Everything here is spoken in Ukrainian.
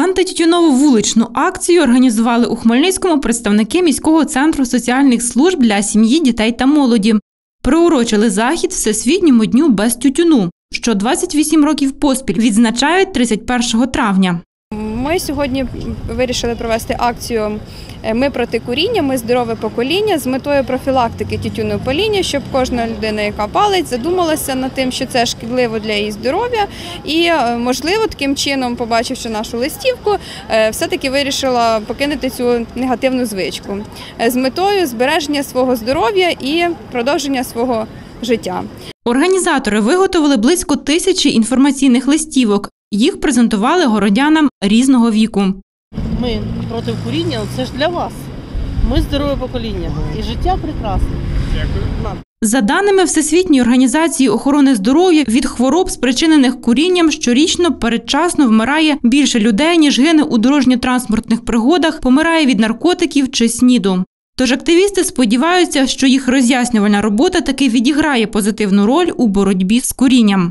Антитютюнову вуличну акцію організували у Хмельницькому представники міського центру соціальних служб для сім'ї, дітей та молоді. Приурочили захід Всесвітньому дню без тютюну, що 28 років поспіль відзначають 31 травня. Ми сьогодні вирішили провести акцію е, Ми проти куріння, ми здорове покоління з метою профілактики тютюнопаління, щоб кожна людина, яка палить, задумалася над тим, що це шкідливо для її здоров'я, і е, можливо таким чином, побачивши нашу листівку, е, все-таки вирішила покинути цю негативну звичку з метою збереження свого здоров'я і продовження свого життя. Організатори виготовили близько тисячі інформаційних листівок. Їх презентували городянам різного віку. Ми проти куріння, це ж для вас. Ми здорове покоління. І життя прекрасне. Дякую. За даними Всесвітньої організації охорони здоров'я, від хвороб, спричинених курінням, щорічно передчасно вмирає більше людей, ніж гине у дорожньо-транспортних пригодах, помирає від наркотиків чи сніду. Тож активісти сподіваються, що їх роз'яснювальна робота таки відіграє позитивну роль у боротьбі з курінням.